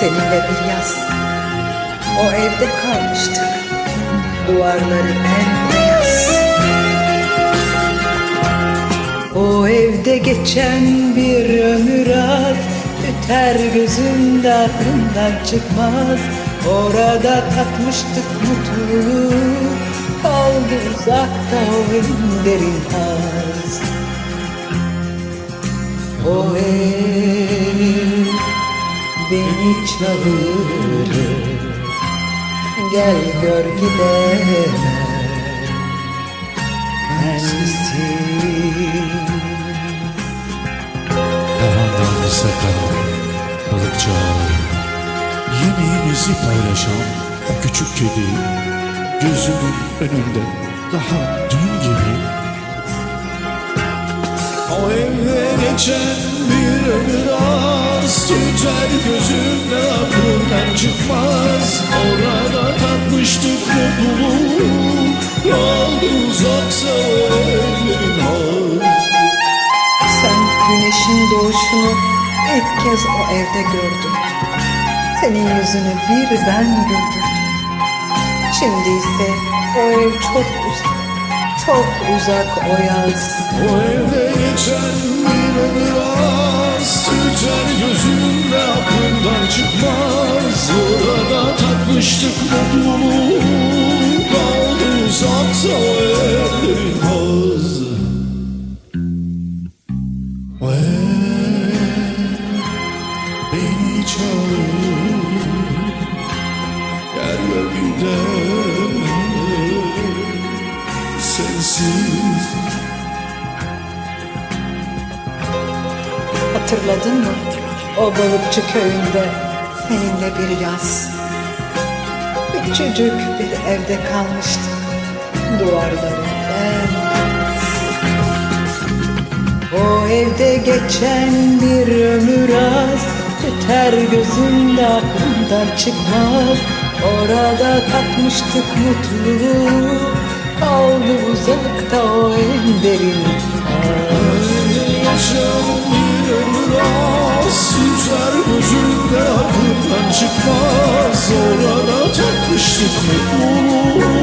Seninle bir yaz. O evde kalmıştık Duvarları bembeyaz O evde geçen bir ömür az Tüter gözümde aklımdan çıkmaz. Orada tatmıştık mutluluğu Kaldı uzakta o en derin haz. O ev beni çağırır Gel gör gidemem Sensin Tavandan sakal, balıkçı ağları Yemeğimizi paylaşan o küçük kedi Gözümün önünde. Daha dün gibi. O evde geçen bir ömür az Tüter gözümle tatmıştık mutluluğu Kaldı uzaksa haz Sen güneşin doğuşunu ilk kez o evde gördüm Senin yüzünü bir ben güldürdüm Şimdi ise o ev çok uzak Çok uzak o yaz. O evde geçen bir ömür az Tüter gözümde aklımdan çıkmaz. Orada tatmıştık Hatırladın mı? O balıkçı köyünde seninle bir yaz. Küçücük bir evde kalmıştık. Duvarları bembeyaz. O evde geçen bir ömür az Tüter gözümde aklımdan çıkmaz Orada tatmıştık mutluluğu Kaldı uzakta o en derin haz. Yaşam bir ömür az Süzer gözümde aklımdan çıkmaz Orada tatmıştık mutluluğu